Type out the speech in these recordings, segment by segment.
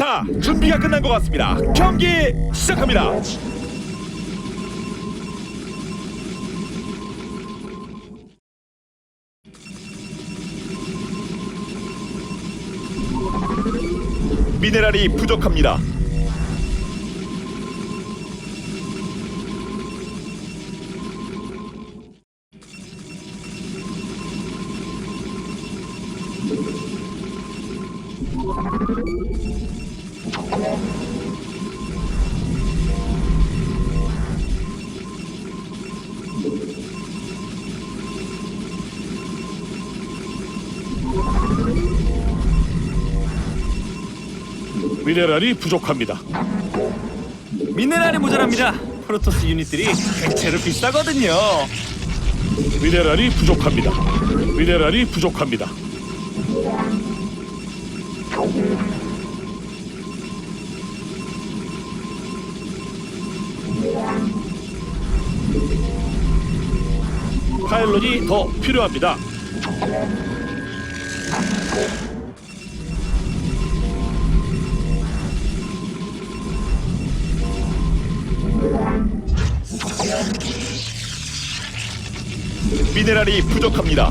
자, 준비가 끝난 것 같습니다. 경기 시작합니다. 미네랄이 부족합니다. 미네랄이 부족합니다. 미네랄이 모자랍니다. 프로토스 유닛들이 대체로 비싸거든요. 미네랄이 부족합니다. 미네랄이 부족합니다. 파일럿이 더 필요합니다. 미네랄이 부족합니다.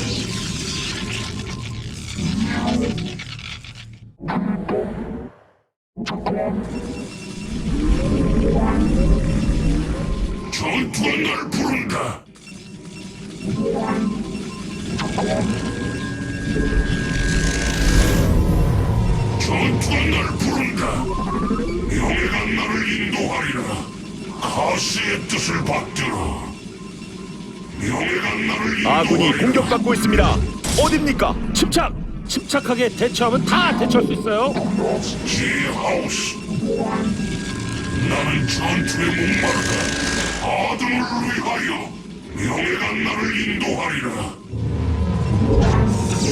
전투가 날 부른다. 전투가 날 부른다. 명예가 나를 인도하리라. 가시의 뜻을 받들어. 명예가 나를 아군이 인도하리라. 공격받고 있습니다. 어딥니까? 침착! 침착하게 대처하면 다 대처할 수 있어요. 지 하우스. 나는 전투에 목마르다. 아들을 위하여 명예가 나를 인도하리라.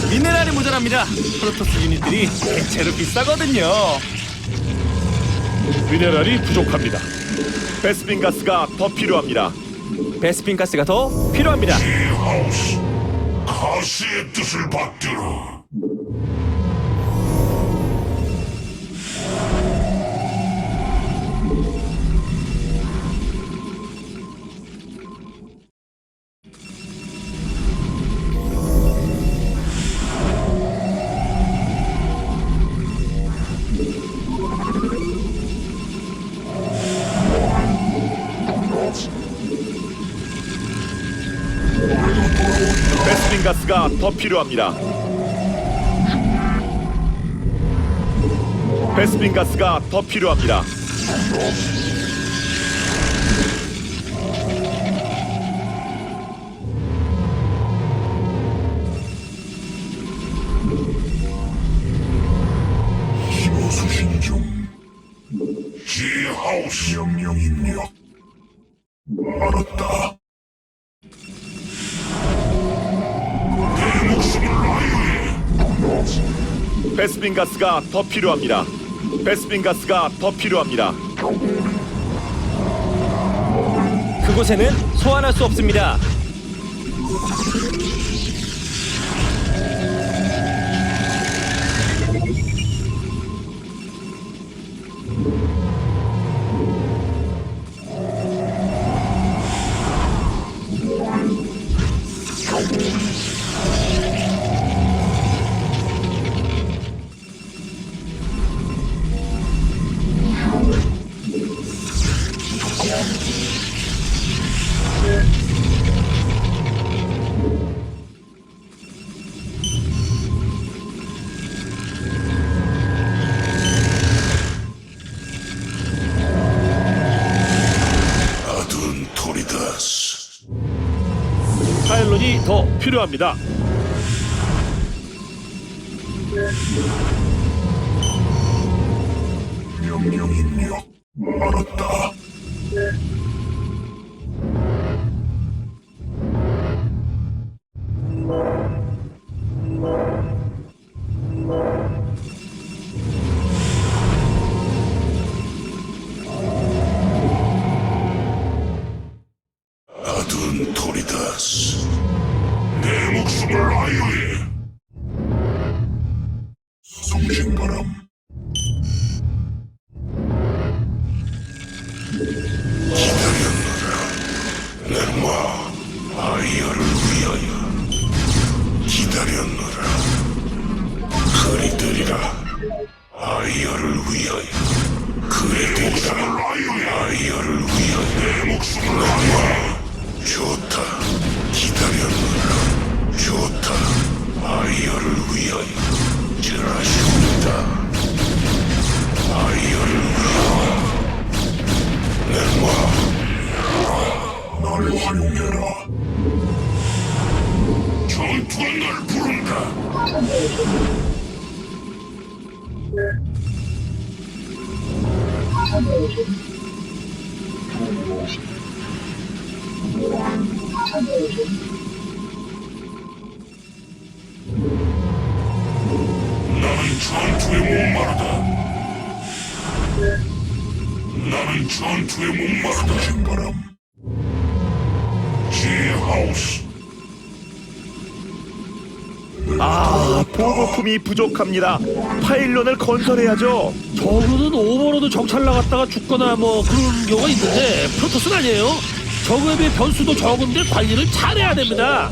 미네랄이 모자랍니다. 프로토스 유닛들이 대체로 비싸거든요. 미네랄이 부족합니다. 베스핀 가스가 더 필요합니다. 베스핀 가스가 더 필요합니다. 지하우스 가시의 뜻을 받들어. 더 필요합니다. 베스핀 가스가 더 필요합니다. 지하우스 명령 입력. 알았다. 베스핀 가스가 더 필요합니다. 베스핀 가스가 더 필요합니다. 그곳에는 소환할 수 없습니다. 더 필요합니다. 명령 입력 알았다. 아둔 토리다스 내 목숨을 아유해. 성신바람. ler마. 아이어를 위하여. 기다렸노라 그리들이라 아이어를 위하여. 그리들이라 아이어를 위하여. 내 목숨을 ler마 좋다 날 부른다. 나는 전투에 목마르다. 나는 전투에 목마르다. 신바람. 지하우스 보급품이 부족합니다. 파일런을 건설해야죠. 저그는 오버로드 정찰 나갔다가 죽거나 뭐 그런 경우가 있는데 프로토스는 아니에요. 저그에 비해 변수도 적은데 관리를 잘해야 됩니다.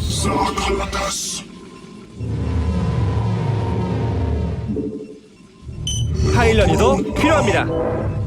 사칼라타스 파일런이 더 필요합니다.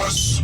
사칼라타스